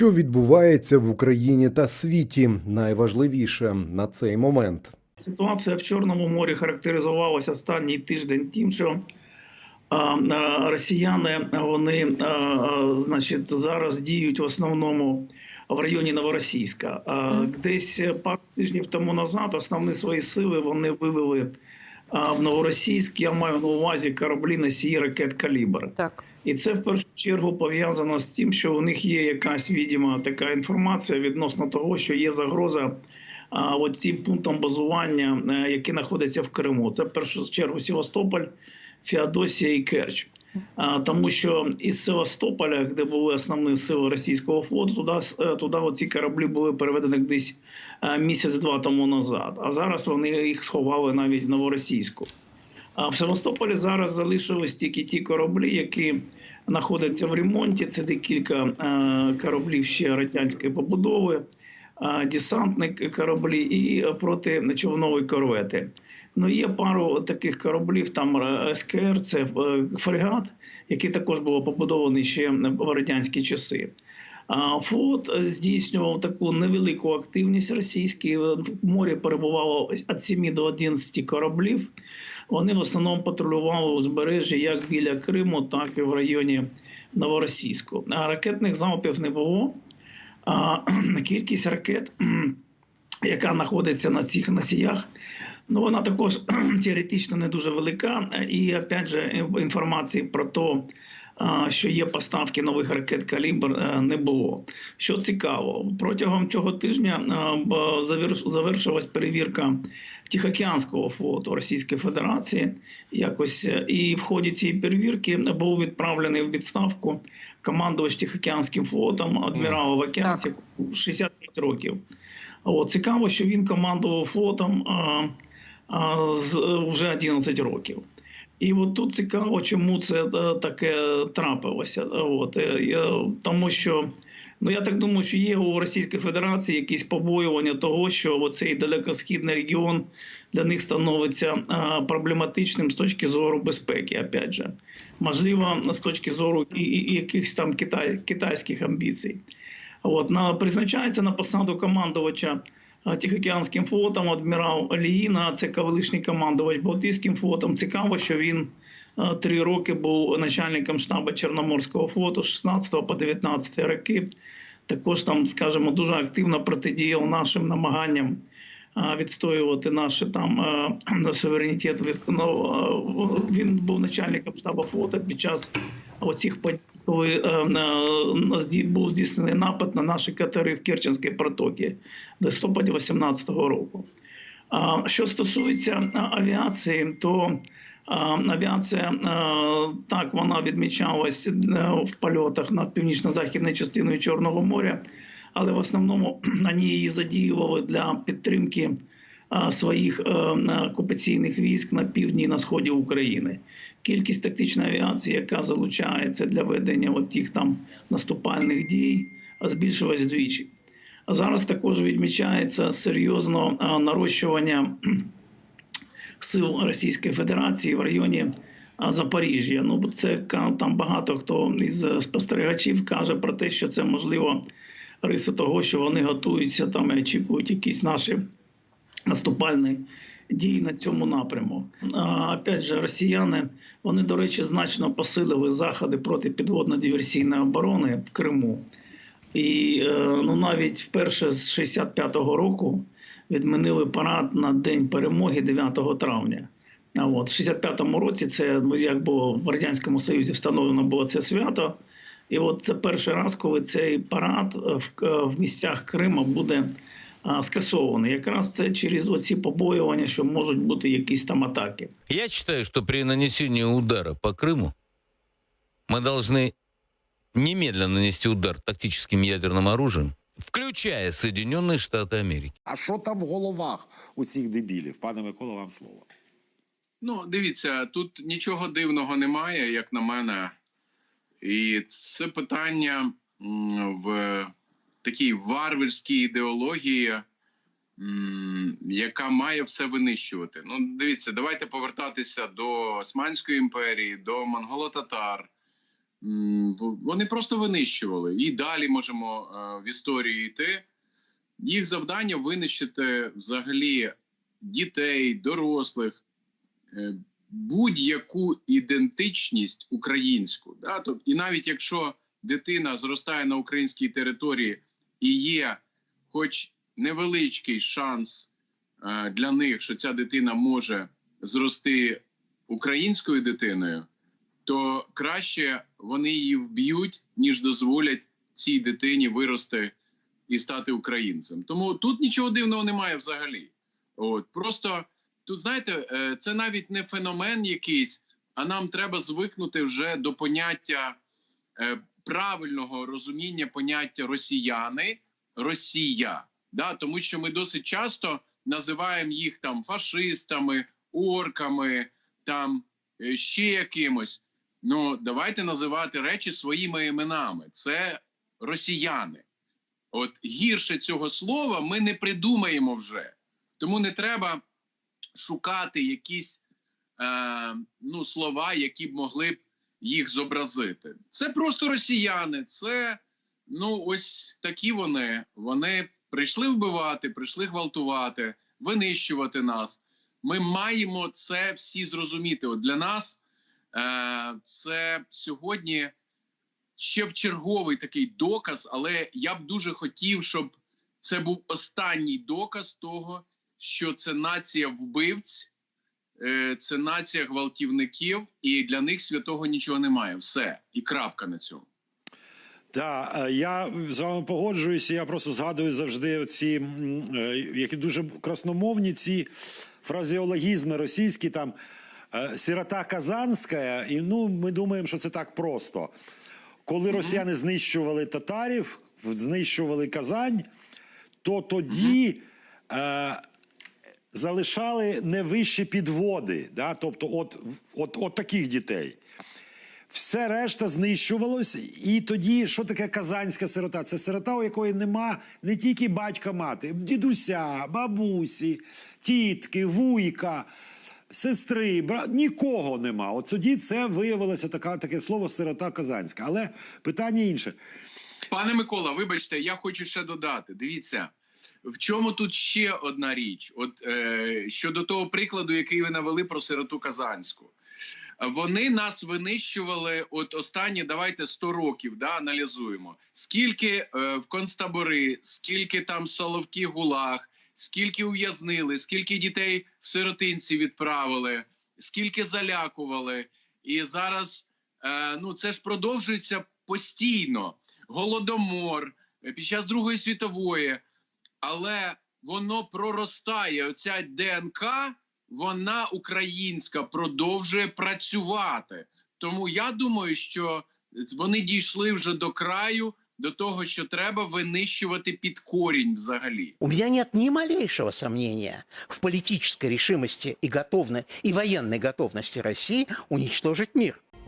Що відбувається в Україні та світі? Найважливіше на цей момент. Ситуація в Чорному морі характеризувалася останній тиждень тим, що росіяни вони значить, зараз діють в основному в районі Новоросійська. А, десь пару тижнів тому назад основні свої сили вони вивели в Новоросійськ. Я маю на увазі кораблі носії ракет Калібр. Так. І це в першу чергу пов'язано з тим, що у них є якась відома така інформація відносно того, що є загроза цим пунктом базування, е, які знаходяться в Криму. Це в першу чергу Севастополь, Феодосія і Керч. А, тому що із Севастополя, де були основні сили російського флоту, туди, е, туди оці кораблі були переведені десь е, місяць-два тому назад. А зараз вони їх сховали навіть в Новоросійську. А в Севастополі зараз залишились тільки ті кораблі, які знаходяться в ремонті. Це декілька е, кораблів ще радянської побудови, е, десантні кораблі і протичовнові корвети. Ну, є пару таких кораблів, там е, СКР, це фрегат, який також був побудований ще в радянські часи. Флот здійснював таку невелику активність російський. В морі перебувало від 7 до 11 кораблів. Вони в основному патрулювали узбережжі як біля Криму, так і в районі Новоросійську. А ракетних залпів не було. А кількість ракет, яка знаходиться на цих носіях, ну вона також теоретично не дуже велика. І опять же, інформації про те, що є поставки нових ракет калібр, е, не було. Що цікаво, протягом цього тижня е, завершилась перевірка Тихоокеанського флоту Російської Федерації. Якось е, і в ході цієї перевірки був відправлений в відставку командувач Тихоокеанським флотом адмірал Вакянсік 65 років. От цікаво, що він командував флотом а, а, з вже 11 років. І от тут цікаво, чому це е, таке трапилося. От е, я- тому що ну я так думаю, що є у Російської Федерації якісь побоювання того, що цей далекосхідний регіон для них становиться проблематичним з точки зору безпеки. Опять же, можливо, з точки зору і, і, і якихось там китай, китайських амбіцій. От на призначається на посаду командувача Тихоокеанським флотом адмірал Аліїна, це колишній командувач Балтійським флотом. Цікаво, що він три роки був начальником штабу Чорноморського флоту з 16 по 19 роки. Також там, скажімо, дуже активно протидіяв нашим намаганням відстоювати наш там суверенітет. Ну, Він був начальником штабу флоту під час оцих подій, коли е, е, був здійснений напад на наші катери в Керченській протокі в листопаді 2018 року. Що стосується авіації, то авіація так вона відмічалась е, в польотах над північно-західною частиною Чорного моря, але в основному вони її задіювали для підтримки своїх е, окупаційних військ на півдні і на сході України. Кількість тактичної авіації, яка залучається для ведення тих там наступальних дій, збільшилась вдвічі. А зараз також відмічається серйозно нарощування сил Російської Федерації в районі Запоріжжя. Ну це там багато хто із спостерігачів каже про те, що це можливо риси того, що вони готуються там і очікують якісь наші наступальні дії на цьому напряму. А, опять же, росіяни вони, до речі, значно посилили заходи проти підводно-диверсійної оборони в Криму. І е, ну навіть вперше з 65-го року відмінили парад на День перемоги 9 травня. А от в 65-му році це ну, як було в радянському союзі встановлено було це свято. І от це перший раз, коли цей парад е, в, е, в місцях Криму буде а, скасований. Якраз це через оці побоювання, що можуть бути якісь там атаки. Я считаю, что при нанесении удара по Крыму мы должны немедленно нанести удар тактическим ядерным оружием, включая Соединенные Штаты Америки. А що там в головах у цих дебілів? Пане Микола, вам слово. Ну, дивіться, тут нічого дивного немає, як на мене. І це питання м, в такій варварській ідеології, яка має все винищувати. Ну, дивіться, давайте повертатися до Османської імперії, до монголо-татар, вони просто винищували. І далі можемо е, в історії йти. Їх завдання винищити взагалі дітей, дорослих, е, будь-яку ідентичність українську. Да? Тобто, і навіть якщо дитина зростає на українській території і є хоч невеличкий шанс е, для них, що ця дитина може зрости українською дитиною, то краще вони її вб'ють, ніж дозволять цій дитині вирости і стати українцем. Тому тут нічого дивного немає взагалі. От просто тут, знаєте, е, це навіть не феномен якийсь, а нам треба звикнути вже до поняття е, правильного розуміння поняття росіяни, Росія. Да? Тому що ми досить часто називаємо їх там фашистами, орками, там е, ще якимось. Ну, давайте називати речі своїми іменами. Це росіяни. От гірше цього слова ми не придумаємо вже. Тому не треба шукати якісь е, ну, слова, які б могли б їх зобразити. Це просто росіяни, це ну ось такі вони. Вони прийшли вбивати, прийшли гвалтувати, винищувати нас. Ми маємо це всі зрозуміти. От для нас е, це сьогодні ще в черговий такий доказ, але я б дуже хотів, щоб це був останній доказ того, що це нація вбивць, це нація гвалтівників, і для них святого нічого немає. Все, і крапка на цьому. Так, е, я з вами погоджуюся. Я просто згадую завжди ці, які дуже красномовні ці фразеологізми російські, там е, сирота Казанська, і ну ми думаємо, що це так просто. Коли росіяни знищували татарів, знищували Казань, то тоді е, залишали не вищі підводи, да? тобто от, от, от таких дітей. Все решта знищувалось, і тоді що таке казанська сирота? Це сирота, у якої нема не тільки батька мати, дідуся, бабусі, тітки, вуйка, сестри, бра... нікого нема. От тоді це виявилося така, таке слово сирота казанська. Але питання інше. Пане Микола, вибачте, я хочу ще додати. Дивіться, в чому тут ще одна річ? От е, щодо того прикладу, який ви навели про сироту Казанську. Вони нас винищували от останні, давайте 100 років, да, аналізуємо. Скільки е, в концтабори, скільки там соловки гулаг, скільки ув'язнили, скільки дітей в сиротинці відправили, скільки залякували. І зараз е, ну це ж продовжується постійно. Голодомор е, під час Другої світової, але воно проростає. Оця ДНК, вона українська, продовжує працювати. Тому я думаю, що вони дійшли вже до краю, до того, що треба винищувати під корінь взагалі. У меня нет ни малейшего сомнения в политической решимости и готовной, и военной готовности России уничтожить мир.